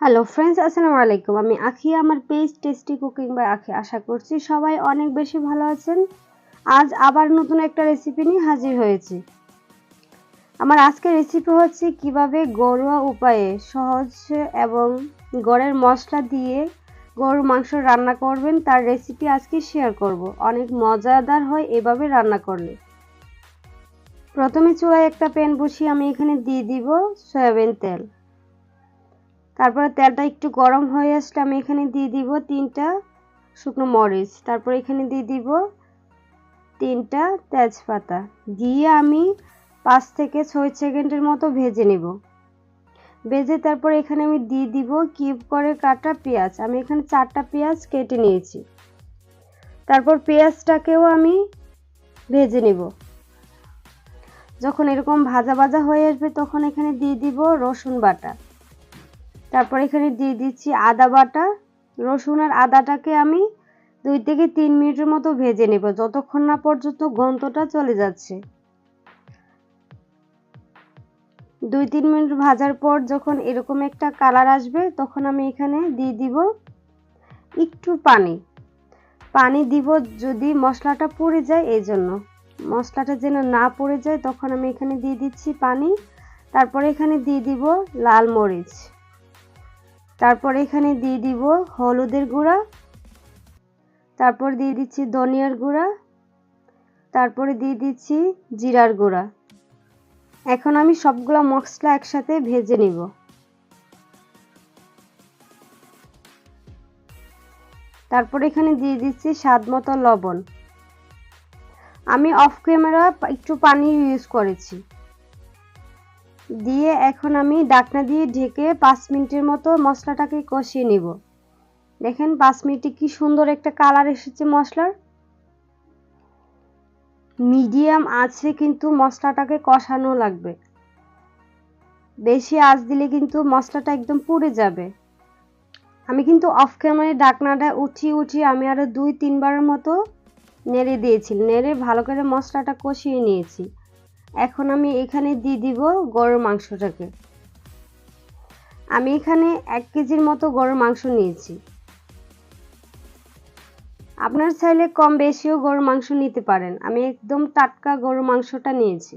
Hello friends আসসালামু আলাইকুম আমি আখি, আমার পেজ টেস্টি কুকিং বাই আখি। আশা করছি সবাই অনেক বেশি ভালো আছেন। আজ আবার নতুন একটা রেসিপি নিয়ে হাজির হয়েছি। আমার আজকের রেসিপি হচ্ছে কীভাবে ঘরোয়া উপায়ে সহজ এবং গড়ের মশলা দিয়ে গরুর মাংস রান্না করবেন, তার রেসিপি আজকে শেয়ার করব। অনেক মজাদার হয় এভাবে রান্না করলে। প্রথমে চুলায় একটা প্যান বসিয়ে আমি এখানে দিয়ে দিব সয়াবিন তেল। তারপরে তেলটা একটু গরম হয়ে আসলে আমি এখানে দিয়ে দিব তিনটা শুকনো মরিচ। তারপর এখানে দিয়ে দিব তিনটা তেজপাতা। দিয়ে আমি পাঁচ থেকে ছয় সেকেন্ডের মতো ভেজে নেব। ভেজে তারপর এখানে আমি দিয়ে দিব কিউব করে কাটা পেঁয়াজ। আমি এখানে চারটা পেঁয়াজ কেটে নিয়েছি। তারপর পেঁয়াজটাকেও আমি ভেজে নেব। যখন এরকম ভাজা ভাজা হয়ে আসবে তখন এখানে দিয়ে দিব রসুন বাটা। তারপর এখানে দিয়ে দিচ্ছি আদা বাটা। রসুন আর আদাটাকে আমি দুই থেকে তিন মিনিটের মতো ভেজে নেব। যতক্ষণ না পর্যন্ত গন্ধটা চলে যাচ্ছে। দুই তিন মিনিট ভাজার পর যখন এরকম একটা কালার আসবে, তখন আমি এখানে দিয়ে দিব একটু পানি। পানি দিব যদি মশলাটা পড়ে যায়, এই জন্য। মশলাটা যেন না পড়ে যায়, তখন আমি এখানে দিয়ে দিচ্ছি পানি। তারপরে এখানে দিয়ে দিব লাল মরিচ। তারপর এখানে দিয়ে দিব হলুদের গুঁড়া। তারপর দিয়ে দিচ্ছি ধনিয়ার গুঁড়া। তারপরে দিয়ে দিচ্ছি জিরার গুঁড়া। এখন আমি সবগুলো মশলা একসাথে ভেজে নিব। তারপর এখানে দিয়ে দিচ্ছি স্বাদ মতো লবণ। আমি অফ ক্যামেরা একটু পানি ইউজ করেছি। দিয়ে এখন আমি ডাকনা দিয়ে ঢেকে পাঁচ মিনিটের মতো মশলাটাকে কষিয়ে নিব। দেখেন পাঁচ মিনিটে কি সুন্দর একটা কালার এসেছে মশলার। মিডিয়াম আছে কিন্তু মশলাটাকে কষানো লাগবে। বেশি আঁচ দিলে কিন্তু মশলাটা একদম পুড়ে যাবে। আমি কিন্তু অফ ক্যামেরায় ডাকনাটা উঠিয়ে উঠিয়ে আমি আরও দুই তিনবারের মতো নেড়ে দিয়েছি। নেড়ে ভালো করে মশলাটা কষিয়ে নিয়েছি। এখন আমি এখানে দিয়ে দিব গরুর মাংসটাকে। আমি এখানে এক কেজির মতো গরুর মাংস নিয়েছি। আপনার চাইলে কম বেশিও গরুর মাংস নিতে পারেন। আমি একদম টাটকা গরুর মাংসটা নিয়েছি।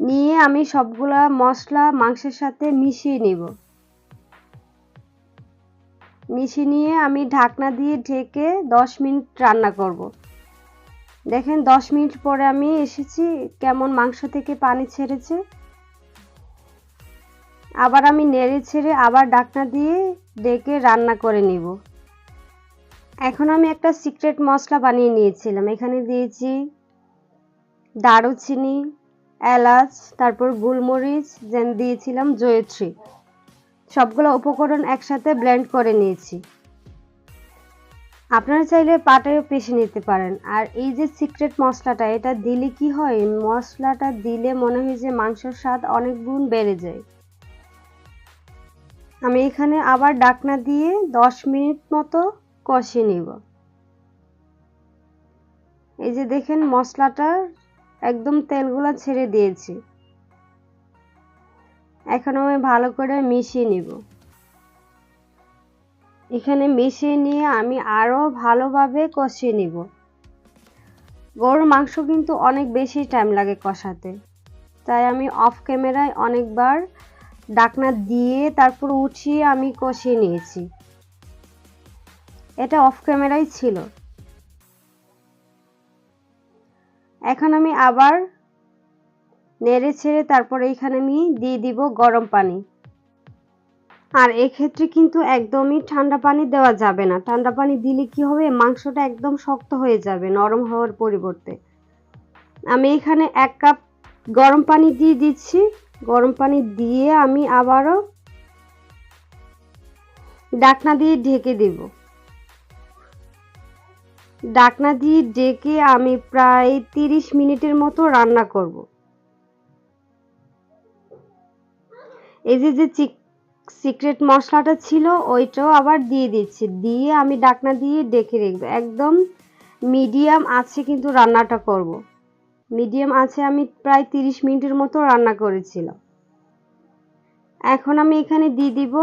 নিয়ে আমি সবগুলা মশলা মাংসের সাথে মিশিয়ে নিব। মিশিয়ে নিয়ে আমি ঢাকনা দিয়ে ঢেকে দশ মিনিট রান্না করব। দেখেন দশ মিনিট পরে আমি এসেছি, কেমন মাংস থেকে পানি ছেড়েছে। আবার আমি নেড়ে ছেড়ে আবার ডাকনা দিয়ে ডেকে রান্না করে নিব। এখন আমি একটা সিক্রেট মশলা বানিয়ে নিয়েছিলাম। এখানে দিয়েছি দারুচিনি, এলাচ, তারপর গোলমরিচ যেন দিয়েছিলাম জয়ত্রী। সবগুলো উপকরণ একসাথে ব্লেন্ড করে নিয়েছি। আপনারা চাইলে পাটায়ও পেশে নিতে পারেন। আর এই যে সিক্রেট মশলাটা, এটা দিলে কি হয়? মশলাটা দিলে মনে হয় যে মাংসের স্বাদ অনেক গুণ বেড়ে যায়। আমি এখানে আবার ডাকনা দিয়ে দশ মিনিট মতো কষিয়ে নিব। এই যে দেখেন মশলাটা একদম তেলগুলো ছেড়ে দিয়েছি। এখন আমি ভালো করে মিশিয়ে নিব। এখানে মিশিয়ে নিয়ে আমি আরও ভালোভাবে কষিয়ে নিব। গরুর মাংস কিন্তু অনেক বেশি টাইম লাগে কষাতে। তাই আমি অফ ক্যামেরায় অনেকবার ডাকনা দিয়ে তারপর উঠিয়ে আমি কষিয়ে নিয়েছি। এটা অফ ক্যামেরাই ছিল। এখন আমি আবার নেড়ে ছেড়ে তারপরে এখানে আমি দিয়ে দিব গরম পানি। আর এক্ষেত্রে কিন্তু একদমই ঠান্ডা পানি দেওয়া যাবে না। ঠান্ডা পানি দিলে কি হবে? মাংসটা একদম শক্ত হয়ে যাবে, নরম হওয়ার পরিবর্তে। আমি এখানে এক কাপ গরম পানি দিয়ে দিচ্ছি। গরম পানি দিয়ে আমি আবারও ডাকনা দিয়ে ঢেকে দেব। ডাকনা দিয়ে ডেকে আমি প্রায় তিরিশ মিনিটের মতো রান্না করব। এই যে যে সিক্রেট মশলাটা ছিল, ওইটাও আবার দিয়ে দিচ্ছি। দিয়ে আমি ডাকনা দিয়ে ডেকে রেখবো একদম মিডিয়াম আছে কিন্তু রান্নাটা করব। মিডিয়াম আছে আমি প্রায় তিরিশ মিনিটের মতো রান্না করেছিলাম। এখন আমি এখানে দিয়ে দিব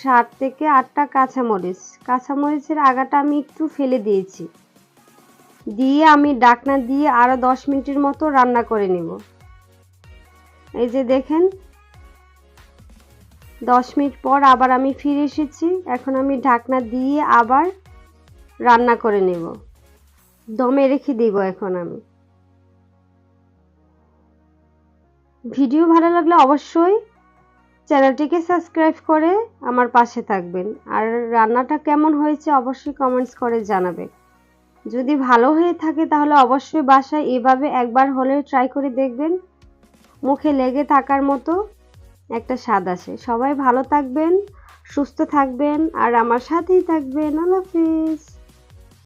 সাত থেকে আটটা কাঁচামরিচ। কাঁচামরিচের আগাটা আমি একটু ফেলে দিয়েছি। দিয়ে আমি ডাকনা দিয়ে আরও দশ মিনিটের মতো রান্না করে নেব। এই যে দেখেন দশ মিনিট পর আবার আমি ফিরে এসেছি। এখন আমি ঢাকনা দিয়ে আবার রান্না করে নেব। দমে রেখে দিব এখন আমি। ভিডিও ভালো লাগলে অবশ্যই চ্যানেলটিকে সাবস্ক্রাইব করে আমার পাশে থাকবেন। আর রান্নাটা কেমন হয়েছে অবশ্যই কমেন্টস করে জানাবেন যদি ভালো হয়ে থাকে তাহলে অবশ্যই বাসায় এভাবে একবার হলেও ট্রাই করে দেখবেন। মুখে লেগে থাকার মতো একটা স্বাদ আসে। সবাই ভালো থাকবেন সুস্থ থাকবেন আর আমার সাথেই থাকবেন। আল্লাহ হাফিজ।